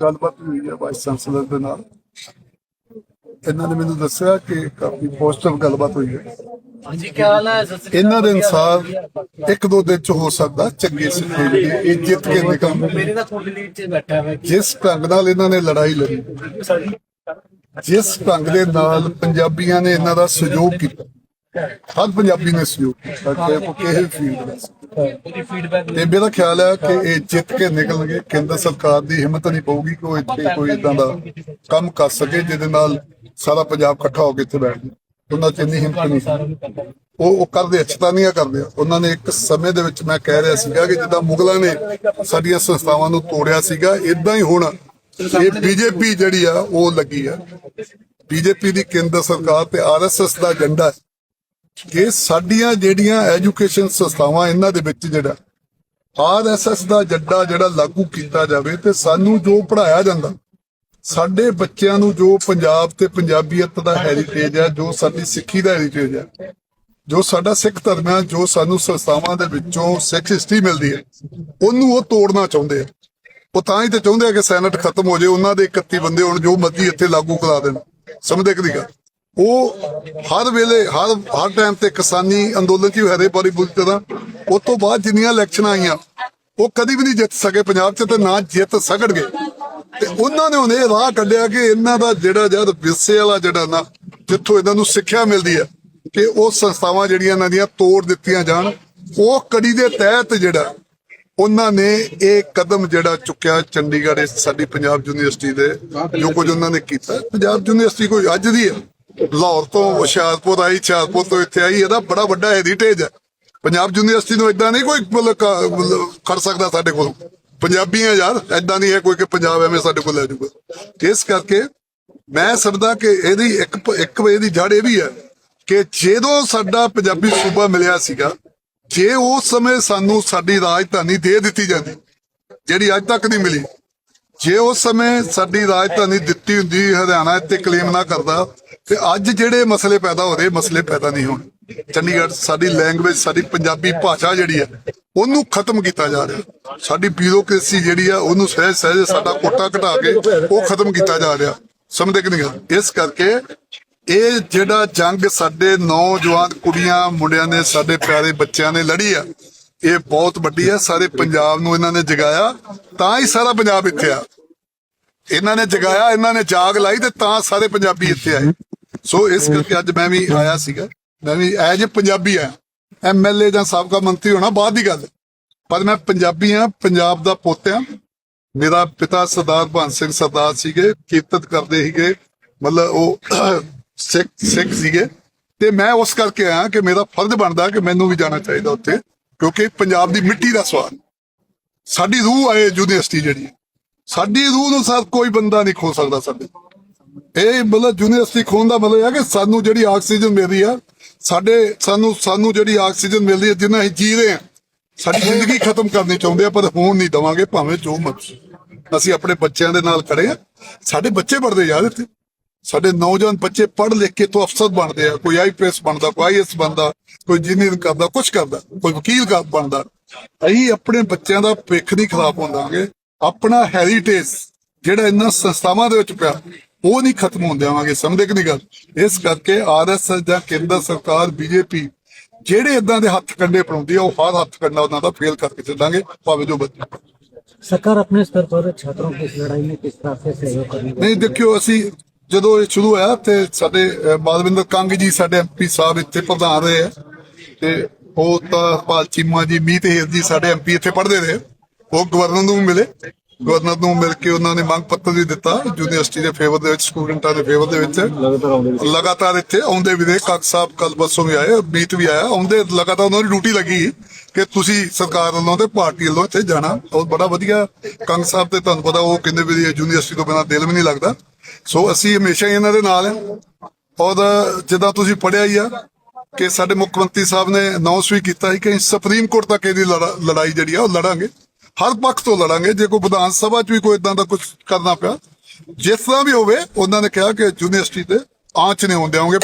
ਗੱਲਬਾਤ ਹੋਈ ਹੈ ਵਾਈਸ ਚਾਂਸਲਰ ਦੇ ਨਾਲ। ਇਹਨਾਂ ਨੇ ਮੈਨੂੰ ਦੱਸਿਆ ਕਿ ਕਾਫੀ ਪੋਜ਼ਿਟਿਵ ਗੱਲਬਾਤ ਹੋਈ ਹੈ। ਹਾਂਜੀ ਕੀ ਹਾਲ ਹੈ? ਇਹਨਾਂ ਦੇ ਅਨੁਸਾਰ ਇੱਕ ਦੋ ਦਿਨ ਚ ਹੋ ਸਕਦਾ ਚੰਗੇ ਸਿੱਖੇ ਵੀ ਇਹ ਜਿੱਤ ਕੇ ਨਿਕਲ ਮੇਰੇ ਨਾਲ ਤੁਹਾਡੀ ਲੀਡ 'ਚ ਬੈਠਾ ਹੈ ਜਿਸ ਢੰਗ ਨਾਲ ਇਹਨਾਂ ਨੇ ਲੜਾਈ ਲੜੀ ਜਿਸ ਢੰਗ ਦੇ ਨਾਲ ਪੰਜਾਬੀਆਂ ਨੇ ਇਹਨਾਂ ਦਾ ਸਹਿਯੋਗ ਕੀਤਾ। ਹਰ ਪੰਜਾਬੀ ਨੇ ਸਹਿਯੋਗ ਕੀਤਾ ਕਿ ਉਹ ਕਿਸੇ ਫੀਲਡ ਵਿੱਚ ਉਹਦੀ ਫੀਡਬੈਕ ਤੇ ਮੇਰਾ ਖਿਆਲ ਹੈ ਕਿ ਇਹ ਜਿੱਤ ਕੇ ਨਿਕਲਣਗੇ, ਕੇਂਦਰ ਸਰਕਾਰ ਦੀ ਹਿੰਮਤ ਨਹੀਂ ਪਊਗੀ ਕਿ ਉਹ ਇੱਥੇ ਕੋਈ ਇਦਾਂ ਦਾ ਕੰਮ ਕਰ ਸਕੇ ਜਿਹਦੇ ਨਾਲ ਸਾਰਾ ਪੰਜਾਬ ਇਕੱਠਾ ਹੋ ਕੇ ਇੱਥੇ ਬੈਠ ਜਾਏ ਉਹਨਾਂ ਚ ਇੰਨੀ ਹਿੰਮਤ ਨਹੀਂ ਉਹ ਉਹ ਕਰਦੇ ਅਚਤਾਨੀਆਂ ਕਰਦੇ ਉਹਨਾਂ ਨੇ ਇੱਕ ਸਮੇਂ ਦੇ ਵਿੱਚ ਮੈਂ ਕਹਿ ਰਿਹਾ ਸੀਗਾ ਕਿ ਜਿੱਦਾਂ ਮੁਗਲਾਂ ਨੇ ਸਾਡੀਆਂ ਸੰਸਥਾਵਾਂ ਨੂੰ ਤੋੜਿਆ ਸੀਗਾ ਇਦਾਂ ਹੀ ਹੁਣ ਇਹ ਬੀਜੇਪੀ ਜਿਹੜੀ ਆ, ਉਹ ਲੱਗੀ ਆ। ਬੀਜੇਪੀ ਦੀ ਕੇਂਦਰ ਸਰਕਾਰ ਤੇ ਆਰਐਸਐਸ ਦਾ ਏਜੰਡਾ ਹੈ ਸਾਡੀਆਂ ਜਿਹੜੀਆਂ ਐਜੂਕੇਸ਼ਨ ਸੰਸਥਾਵਾਂ ਇਹਨਾਂ ਦੇ ਵਿੱਚ ਜਿਹੜਾ ਆਰਐਸਐਸ ਦਾ ਜੱਡਾ ਜਿਹੜਾ ਲਾਗੂ ਕੀਤਾ ਜਾਵੇ ਤੇ ਸਾਨੂੰ ਜੋ ਪੜਾਇਆ ਜਾਂਦਾ, ਸਾਡੇ ਬੱਚਿਆਂ ਨੂੰ ਜੋ ਪੰਜਾਬ ਤੇ ਪੰਜਾਬੀਅਤ ਦਾ ਹੈਰੀਟੇਜ ਹੈ, ਜੋ ਸਾਡੀ ਸਿੱਖੀ ਦਾ ਹੈਰੀਟੇਜ ਹੈ, ਜੋ ਸਾਡਾ ਸਿੱਖ ਧਰਮ ਹੈ, ਜੋ ਸਾਨੂੰ ਸੰਸਥਾਵਾਂ ਦੇ ਵਿੱਚੋਂ ਸਿੱਖ ਹਿਸਟਰੀ ਮਿਲਦੀ ਹੈ, ਉਹਨੂੰ ਉਹ ਤੋੜਨਾ ਚਾਹੁੰਦੇ ਆ। ਉਹ ਤਾਂ ਹੀ ਤੇ ਚਾਹੁੰਦੇ ਆ ਕਿ ਸੈਨੇਟ ਖਤਮ ਹੋ ਜਾਏ, ਉਹਨਾਂ ਦੇ 31 ਬੰਦੇ ਹੁਣ ਜੋ ਮਰਜ਼ੀ ਇੱਥੇ ਲਾਗੂ ਕਰਾ ਦੇਣ। ਸਮਝਦੇ ਕਿ ਨਹੀਂ ਗੱਲ? ਉਹ ਹਰ ਵੇਲੇ, ਹਰ ਹਰ ਟਾਈਮ ਤੇ ਕਿਸਾਨੀ ਅੰਦੋਲਨ ਚ ਹਰੇ ਬੜੀ ਬੁਰੀ ਤਰ੍ਹਾਂ ਉਸ ਤੋਂ ਬਾਅਦ ਜਿੰਨੀਆਂ ਇਲੈਕਸ਼ਨਾਂ ਆਈਆਂ, ਉਹ ਕਦੀ ਵੀ ਨਹੀਂ ਜਿੱਤ ਸਕੇ, ਪੰਜਾਬ 'ਚ ਤੇ ਨਾ ਜਿੱਤ ਸਕਣਗੇ। ਤੇ ਉਹਨਾਂ ਨੇ ਹੁਣ ਇਹ ਰਾਹ ਕੱਢਿਆ ਕਿ ਇਹਨਾਂ ਦਾ ਜਿਹੜਾ ਜਦ ਵਿਰਸੇ ਵਾਲਾ ਜਿਹੜਾ ਨਾ, ਜਿੱਥੋਂ ਇਹਨਾਂ ਨੂੰ ਸਿੱਖਿਆ ਮਿਲਦੀ ਹੈ, ਕਿ ਉਹ ਸੰਸਥਾਵਾਂ ਜਿਹੜੀਆਂ ਇਹਨਾਂ ਦੀਆਂ ਤੋੜ ਦਿੱਤੀਆਂ ਜਾਣ, ਉਹ ਕੜੀ ਦੇ ਤਹਿਤ ਜਿਹੜਾ, ਉਹਨਾਂ ਨੇ ਇਹ ਕਦਮ ਜਿਹੜਾ ਚੁੱਕਿਆ ਚੰਡੀਗੜ੍ਹ ਸਾਡੀ ਪੰਜਾਬ ਯੂਨੀਵਰਸਿਟੀ ਦੇ, ਜੋ ਕੁਝ ਉਹਨਾਂ ਨੇ ਕੀਤਾ। ਪੰਜਾਬ ਯੂਨੀਵਰਸਿਟੀ ਕੋਈ ਅੱਜ ਦੀ ਹੈ। ਲਾਹੌਰ ਤੋਂ ਹੁਸ਼ਿਆਰਪੁਰ ਆਈ, ਹੁਸ਼ਿਆਰਪੁਰ ਤੋਂ ਇੱਥੇ ਆਈ, ਇਹਦਾ ਬੜਾ ਵੱਡਾ ਹੈਰੀਟੇਜ ਹੈ। ਪੰਜਾਬ ਯੂਨੀਵਰਸਿਟੀ ਨੂੰ ਇਦਾਂ ਨਹੀਂ ਕੋਈ ਮਤਲਬ ਕ- ਖੜ ਸਕਦਾ ਸਾਡੇ ਕੋਲ। ਪੰਜਾਬੀ ਆ ਯਾਰ ਐਦਾਂ ਨਹੀਂ ਹੈ ਕੋਈ ਕਿ ਪੰਜਾਬ ਐਵੇਂ ਸਾਡੇ ਕੋਲ ਲੈ ਜਾਊਗਾ ਇਸ ਕਰਕੇ ਮੈਂ ਸਮਝਦਾ ਕਿ ਇਹਦੀ ਇੱਕ ਪ- ਇੱਕ ਇਹਦੀ ਜੜ ਇਹ ਵੀ ਹੈ ਕਿ ਜਦੋਂ ਸਾਡਾ ਪੰਜਾਬੀ ਸੂਬਾ ਮਿਲਿਆ ਸੀਗਾ, ਜੇ ਉਸ ਸਮੇਂ ਸਾਨੂੰ ਸਾਡੀ ਰਾਜਧਾਨੀ ਦੇ ਦਿੱਤੀ ਜਾਂਦੀ, ਜਿਹੜੀ ਅੱਜ ਤੱਕ ਨਹੀਂ ਮਿਲੀ, ਜੇ ਉਸ ਸਮੇਂ ਸਾਡੀ ਰਾਜਧਾਨੀ ਦਿੱਤੀ ਹੁੰਦੀ, ਹਰਿਆਣਾ ਇੱਥੇ ਕਲੇਮ ਨਾ ਕਰਦਾ ਤੇ ਅੱਜ ਜਿਹੜੇ ਮਸਲੇ ਪੈਦਾ ਹੋ ਰਹੇ ਮਸਲੇ ਪੈਦਾ ਨਹੀਂ ਹੋਣ। ਚੰਡੀਗੜ੍ਹ ਸਾਡੀ ਲੈਂਗੁਏਜ ਸਾਡੀ ਪੰਜਾਬੀ ਭਾਸ਼ਾ ਜਿਹੜੀ ਹੈ, ਉਹਨੂੰ ਖਤਮ ਕੀਤਾ ਜਾ ਰਿਹਾ। ਸਾਡੀ ਬਿਊਰੋਕ੍ਰੇਸੀ ਜਿਹੜੀ ਆ ਉਹਨੂੰ ਸਹਿਜ ਸਹਿਜ ਸਾਡਾ ਕੋਟਾ ਘਟਾ ਕੇ ਉਹ ਖਤਮ ਕੀਤਾ ਜਾ ਰਿਹਾ। ਸਮਝਦੇ ਕਿ ਨਹੀਂ ਗੱਲ? ਇਸ ਕਰਕੇ ਇਹ ਜਿਹੜਾ ਜੰਗ ਸਾਡੇ ਨੌਜਵਾਨ ਕੁੜੀਆਂ, ਮੁੰਡਿਆਂ ਨੇ, ਸਾਡੇ ਪਿਆਰੇ ਬੱਚਿਆਂ ਨੇ ਲੜੀ ਆ, ਇਹ ਬਹੁਤ ਵੱਡੀ ਆ ਸਾਰੇ ਪੰਜਾਬ ਨੂੰ ਇਹਨਾਂ ਨੇ ਜਗਾਇਆ, ਤਾਂ ਹੀ ਸਾਰਾ ਪੰਜਾਬ ਇੱਥੇ ਆ। ਇਹਨਾਂ ਨੇ ਜਗਾਇਆ, ਇਹਨਾਂ ਨੇ ਜਾਗ ਲਾਈ ਤੇ ਤਾਂ ਸਾਰੇ ਪੰਜਾਬੀ ਇੱਥੇ ਆਏ। ਸੋ ਇਸ ਕਰਕੇ ਅੱਜ ਮੈਂ ਵੀ ਆਇਆ ਸੀਗਾ। ਮੈਂ ਵੀ ਐਜ ਪੰਜਾਬੀ ਆ ਐਮਐਲਏ ਜਾਂ ਸਾਬਕਾ ਮੰਤਰੀ ਹੋਣਾ ਬਾਅਦ ਦੀ ਗੱਲ। ਪਰ ਮੈਂ ਪੰਜਾਬੀ ਆ, ਪੰਜਾਬ ਦਾ ਪੁੱਤ ਆ। ਮੇਰਾ ਪਿਤਾ ਸਰਦਾਰ ਭਗਤ ਸਿੰਘ ਸਰਦਾਰ ਸੀਗੇ, ਕੀਰਤਨ ਕਰਦੇ ਸੀਗੇ। ਮਤਲਬ ਉਹ ਸਿੱਖ ਸਿੱਖ ਸੀਗੇ। ਤੇ ਮੈਂ ਉਸ ਕਰਕੇ ਆਇਆ ਕਿ ਮੇਰਾ ਫਰਜ਼ ਬਣਦਾ ਕਿ ਮੈਨੂੰ ਵੀ ਜਾਣਾ ਚਾਹੀਦਾ ਉੱਥੇ, ਕਿਉਂਕਿ ਪੰਜਾਬ ਦੀ ਮਿੱਟੀ ਦਾ ਸਵਾਦ ਸਾਡੀ ਰੂਹ ਆਏ ਯੂਨੀਵਰਸਿਟੀ ਜਿਹੜੀ ਸਾਡੀ ਰੂਹ ਨੂੰ ਸਰ ਕੋਈ ਬੰਦਾ ਨਹੀਂ ਖੋ ਸਕਦਾ ਸਾਡੇ। ਇਹ ਮਤਲਬ ਯੂਨੀਵਰਸਿਟੀ ਖੋਣ ਦਾ ਮਤਲਬ ਹੈ ਕਿ ਸਾਨੂੰ ਜਿਹੜੀ ਆਕਸੀਜਨ ਮਿਲ ਆ, ਸਾਡੇ ਸਾਨੂੰ ਸਾਨੂੰ ਜਿਹੜੀ ਆਕਸੀਜਨ ਮਿਲ ਹੈ ਜਿੰਨਾ ਅਸੀਂ ਜੀ ਰਹੇ ਹਾਂ ਸਾਡੀ ਜ਼ਿੰਦਗੀ ਖਤਮ ਕਰਨੀ ਚਾਹੁੰਦੇ ਆ, ਪਰ ਹੋਣ ਨਹੀਂ ਦਵਾਂਗੇ, ਭਾਵੇਂ ਜੋ ਮਰਜ਼ੀ। ਅਸੀਂ ਆਪਣੇ ਬੱਚਿਆਂ ਦੇ ਨਾਲ ਖੜੇ ਆ। ਸਾਡੇ ਬੱਚੇ ਪੜਦੇ ਯਾਰ ਇੱਥੇ। ਸਾਡੇ ਨੌਜਵਾਨ ਬੱਚੇ ਪੜ੍ਹ ਲਿਖ ਕੇ ਤੋਂ ਅਫਸਰ ਬਣਦੇ ਆ। ਕੋਈ ਆਈਪੀਐਸ ਬਣਦਾ, ਕੋਈ ਆਈਐਸ ਬਣਦਾ, ਕੋਈ ਇੰਜੀਨੀਅਰਿੰਗ ਕਰਦਾ ਕੁਝ ਕਰਦਾ, ਕੋਈ ਵਕੀਲ ਕਰ ਬਣਦਾ। ਅਸੀਂ ਆਪਣੇ ਬੱਚਿਆਂ ਦਾ ਭਵਿੱਖ ਨਹੀਂ ਖਰਾਬ ਹੁੰਦਾਂਗੇ ਆਪਣਾ ਹੈਰੀਟੇਜ ਜਿਹੜਾ ਇਹਨਾਂ ਸੰਸਥਾਵਾਂ ਦੇ ਵਿੱਚ ਪਿਆ ਉਹ ਨਹੀਂ ਖਤਮ ਹੋਣ ਦੇਵਾਂਗੇ ਸਮਝਦੇ ਕਿ ਗੱਲ? ਇਸ ਕਰਕੇ ਆਰਐਸਐਸ ਜਾਂ ਕੇਂਦਰ ਸਰਕਾਰ ਬੀਜੇਪੀ ਜਿਹੜੇ ਇਦਾਂ ਦੇ ਹੱਥ ਕੰਡੇ ਪਣਾਉਂਦੀ ਆ ਉਹ ਹਰ ਹੱਥ ਕੰਡਾ ਉਹਨਾਂ ਦਾ ਫੇਲ ਕਰਕੇ ਚੱਲਾਂਗੇ ਭਾਵੇਂ ਜੋ ਬੱਚੇ सरकार अपने स्तर पर छात्रों की लड़ाई में किस तरह से सहयोग करनी नहीं देखियो ਅਸੀਂ ਜਦੋਂ ਇਹ ਸ਼ੁਰੂ ਹੋਇਆ ਤੇ ਸਾਡੇ ਮਾਦਵਿੰਦਰ ਕੰਗ ਜੀ ਸਾਡੇ ਐਮਪੀ ਸਾਹਿਬ ਇੱਥੇ ਪ੍ਰਧਾਨ ਰਹੇ ਆ। ਤੇ ਉਹ ਤਾਂ ਪਾਲ ਚੀਮਾ ਜੀ ਮੀਤ ਹੀਰ ਜੀ ਸਾਡੇ ਐਮਪੀ ਇੱਥੇ ਪੜ੍ਹਦੇ ਰਹੇ। ਉਹ ਗਵਰਨਰ ਨੂੰ ਮਿਲੇ। ਗਵਰਨਰ ਨੂੰ ਮਿਲ ਕੇ ਉਹਨਾਂ ਨੇ ਮੰਗ ਪੱਤਰ ਵੀ ਦਿੱਤਾ, ਯੂਨੀਵਰਸਿਟੀ ਦੇ ਫੇਵਰ ਦੇ ਵਿੱਚ, ਸਟੂਡੈਂਟਾਂ ਦੇ ਫੇਵਰ ਦੇ ਵਿੱਚ। ਲਗਾਤਾਰ ਇੱਥੇ ਆਉਂਦੇ ਵੀ ਰਹੇ ਕਾਕ ਸਾਹਿਬ ਕੱਲ ਬੱਸੋਂ ਵੀ ਆਏ, ਮੀਤ ਵੀ ਆਇਆ। ਆਉਂਦੇ ਲਗਾਤਾਰ ਉਹਨਾਂ ਦੀ ਡਿਊਟੀ ਲੱਗੀ ਕਿ ਤੁਸੀਂ ਸਰਕਾਰ ਵੱਲੋਂ ਤੇ ਪਾਰਟੀ ਵੱਲੋਂ ਇੱਥੇ ਜਾਣਾ। ਉਹ ਬੜਾ ਵਧੀਆ ਕੰਗ ਸਾਹਿਬ ਤੇ ਤੁਹਾਨੂੰ ਪਤਾ ਉਹ ਕਹਿੰਦੇ ਵੀ ਯੂਨੀਵਰਸਿਟੀ ਤੋਂ ਬਿਨਾਂ ਦਿਲ ਵੀ ਨਹੀਂ ਲੱਗਦਾ। ਸੋ ਅਸੀਂ ਹਮੇਸ਼ਾ ਹੀ ਇਹਨਾਂ ਦੇ ਨਾਲ ਹਾਂ। ਔਰ ਜਿੱਦਾਂ ਤੁਸੀਂ ਪੜਿਆ ਹੀ ਆ ਕਿ ਸਾਡੇ ਮੁੱਖ ਮੰਤਰੀ ਸਾਹਿਬ ਨੇ ਅਨਾਉਂਸ ਵੀ ਕੀਤਾ ਸੀ ਕਿ ਸੁਪਰੀਮ ਕੋਰਟ ਤੱਕ ਇਹਦੀ ਲੜਾ- ਲੜਾਈ ਜਿਹੜੀ ਆ ਉਹ ਲੜਾਂਗੇ। ਹਰ ਪੱਖ ਤੋਂ ਲੜਾਂਗੇ, ਜੇ ਕੋਈ ਵਿਧਾਨ ਸਭਾ 'ਚ ਵੀ ਕੋਈ ਇਦਾਂ ਦਾ ਕੁਝ ਕਰਨਾ ਪਿਆ, ਜਿਸ ਤਰ੍ਹਾਂ ਵੀ ਹੋਵੇ, ਉਹਨਾਂ ਨੇ ਕਿਹਾ ਕਿ ਯੂਨੀਵਰਸਿਟੀ ਤੇ ਆਂਚ ਨੇ ਹੋਣ ਦੇਵਾਂਗੇ